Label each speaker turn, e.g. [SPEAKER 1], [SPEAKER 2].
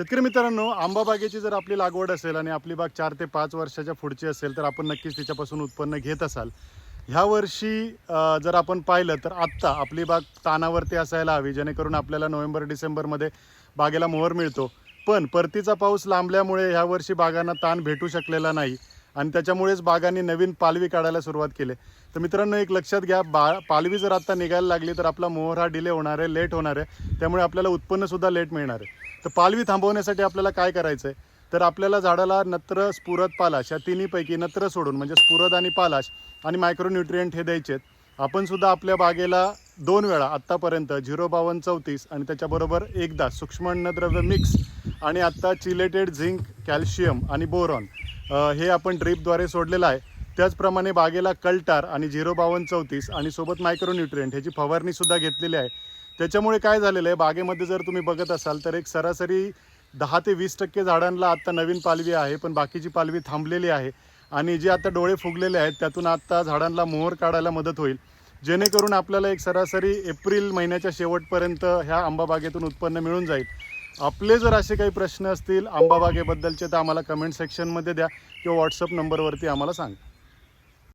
[SPEAKER 1] शेतकरी मित्रांनो आंबा बागेची जर आपली लागवड असेल आणि आपली बाग चार ते पाच वर्षाच्या पुढची असेल तर आपण नक्कीच तिच्यापासून उत्पन्न घेत असाल. ह्या वर्षी जर आपण पाहिलं तर आत्ता आपली बाग तानावरती असायला हवी जेणेकरून आपल्याला नोव्हेंबर डिसेंबरमध्ये बागेला मोहर मिळतो. पण परतीचा पाऊस लांबल्यामुळे ह्या वर्षी बागांना ताण भेटू शकलेला नाही. आणि त्याच्यामुळेच बागांनी नवीन पालवी काढायला सुरुवात केली. तर मित्रांनो एक लक्षात घ्या बा पालवी जर आता निघायला लागली तर आपला मोहर हा डिले होणार आहे लेट होणार आहे. त्यामुळे आपल्याला उत्पन्नसुद्धा लेट मिळणार आहे. तर पालवी थांबवण्यासाठी आपल्याला काय करायचं आहे तर आपल्याला झाडाला नत्र स्फुरद पालाश या तिन्हीपैकी नत्र सोडून म्हणजे स्फुरद आणि पालाश आणि मायक्रोन्युट्रियंट हे द्यायचे आहेत. आपण सुद्धा आपल्या बागेला दोन वेळा आत्तापर्यंत झिरो बावन्न चौतीस आणि त्याच्याबरोबर एकदा सूक्ष्म अन्नद्रव्य मिक्स आणि आत्ता चिलेटेड झिंक कॅल्शियम आणि बोरॉन हे आपण ड्रीपद्वारे सोडलेलं आहे. त्याचप्रमाणे बागेला कल्टार आणि झिरो बावन्न चौतीस आणि सोबत मायक्रोन्युट्रियंट ह्याची फवारणीसुद्धा घेतलेली आहे. त्याच्यामुळे काय झालेलं आहे बागेमध्ये जर तुम्ही बघत असाल तर एक सरासरी दहा ते वीस टक्के झाडांना आत्ता नवीन पालवी आहे पण बाकीची पालवी थांबलेली आहे आणि जे आता डोळे फुगलेले आहेत त्यातून आत्ता झाडांना मोहर काढायला मदत होईल. जेणेकरून आपल्याला एक सरासरी एप्रिल महिन्याच्या शेवटपर्यंत ह्या आंबाबागेतून उत्पन्न मिळून जाईल. आपले जर असे काही प्रश्न असतील आंबाबागेबद्दलचे तर आम्हाला कमेंट सेक्शनमध्ये द्या किंवा व्हॉट्सअप नंबरवरती आम्हाला सांगा.